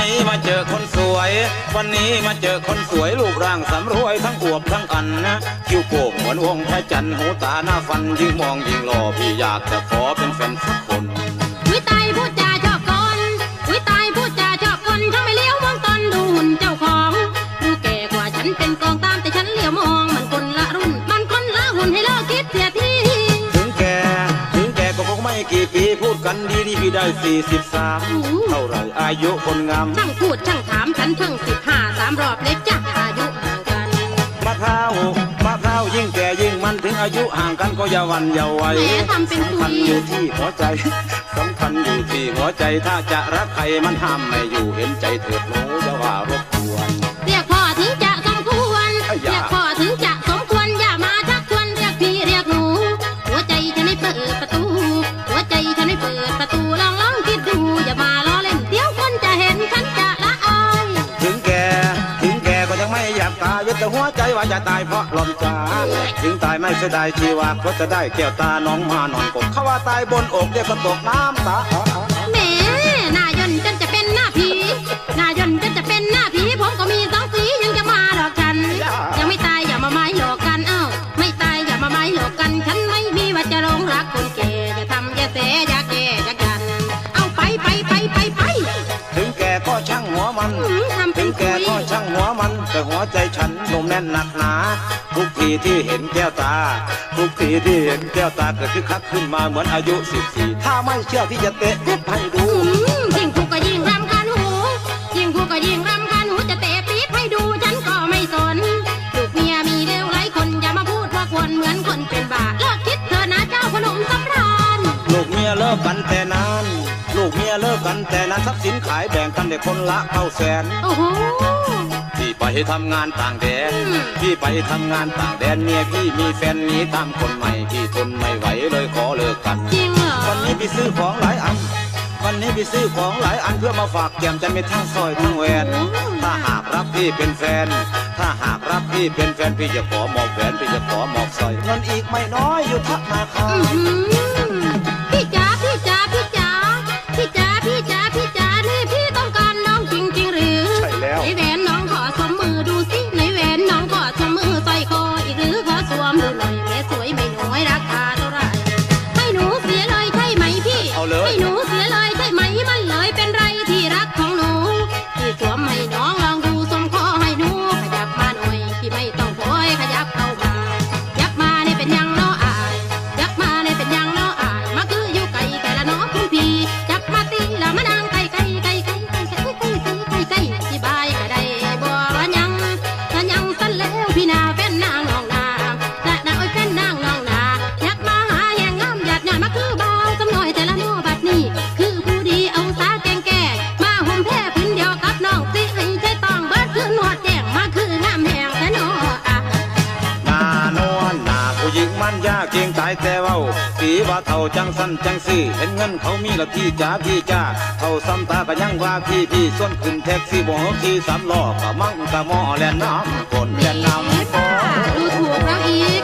นี้มาเจอคนสวย วันนี้มาเจอคนสวยรูปร่างสำรวยทั้งอวบทั้งอันนะคิ้วโก่งเหมือนวงพระจันทร์หูตาหน้าฟันยิ่งมองยิ่งหล่อพี่อยากจะขอเป็นแฟนสักคนวิตายพูดจาชอบกลวิตายพูดจาชอบกลทั้งไม่เลี้ยวมองตนดูหุ่นเจ้าของดูแก่กว่าฉันเป็นกองตามแต่ฉันเลี้ยวมองมันคนละรุ่น มันคนละหุ่นให้เลิกคิดเสียทีถึงแกถึงแกก็คงไม่กี่ปีพูดกั นดีที่พี่ได้สี่สิบสามเท่าไหรอายุคนงามช่างพูดช่างถามฉันเพิ่งสิบห้าสามรอบเล็กจ้ะอายุห่างกันมะพร้าวมะพร้าวยิ่งแก่ยิ่งมันถึงอายุห่างกันก็อย่าหวันอย่าไหวแหมทำเป็นคุยสำคัญอยู่ที่หัวใจสำคัญอยู่ที่หัวใจถ้าจะรักใครมันห้ามไม่อยู่เห็นใจเถิดหนูอย่าว่ารบ แต่หัวใจว่าจะตายเพราะหล่อนจ้าถึงตายไม่เสียดายชีวาเพราะจะได้แก้วตาน้องมานอนกบเขาว่าตายบนอกเดี๋ยวก็ตกน้ำตาแหมหน้ายนต์จนจะเป็นหน้าผีหน้ายนต์จนจะเป็นหน้าผีผมก็มีสองสียังจะมาหลอกฉัน ยังไม่ตายอย่ามาไม้หลอกกันเอ้าไม่ตายอย่ามาไม้หลอกกัน ฉันไม่มีว่าจะหลงรักคนแก่อย่าทำอย่าเสอย่าแก่อย่ากันเอาไปไปไปไปไปถึงแก่ก็ช่างหัวมันหืมทำเป็ถึนงคุแก่ยก็ช่างหัวมัน แต่หัวใจฉัน ทุกทีที่เห็นแก้วตา ทุกทีที่เห็นแก้วตาเกิดคึกคักขึ้นมาเหมือนอายุสิบสี่ถ้าไม่เชื่อที่จะเตะเทปให้ดูหืมยิ่งพูดก็ยิ่งรำคาญหู ยิ่งพูดก็ยิ่งรำคาญหูจะเตะปี๊บให้ดูฉันก็ไม่สน ลูกเมียมีเลวหลายคนอย่ามาพูดว่าควรเหมือนคนเป็นบ้าเลิกคิดเถอะนะเจ้าขนมสำราญลูกเมียเลิกกันแต่นาน ลูกเมียเลิกกันแต่นานทรัพย์สินขายแบ่งกันเด็กคนละเท่าแสน โอ้โหพี่ ไปทำงานต่างแดนอืมพี่ไปทำงานต่างแดนเมียพี่มีแฟนหนีตามคนใหม่พี่ทนไม่ไหวเลยขอเลิกกัน จริงเหรอ วันนี้พี่ซื้อของหลายอัน วันนี้พี่ซื้อของหลายอันเพื่อมาฝากแก้มจะมีทั้งสร้อยทั้งแหวน ถ้าหากรับพี่เป็นแฟน ถ้าหากรับพี่เป็นแฟนพี่จะขอหมอบแหวนพี่จะขอหมอบสร้อยเงินอีกไม่น้อยอยู่ทักนาคาอื้อหือ ผู้หญิงมันยาเก่งตายแต่เว้าสีว่าเท่าจังสั้นจังสี่เห็นเงินเขามีละพี่จ๋าพี่จ้าเท่าซ้ำตาก็ยังว่าพี่พี่ส่วนขึ้นแท็กซี่บ่ขี่สามล้อก็มั่งกะหม้อแล่นน้ำคนแล่นน้ำฟอดูถูกเราอีก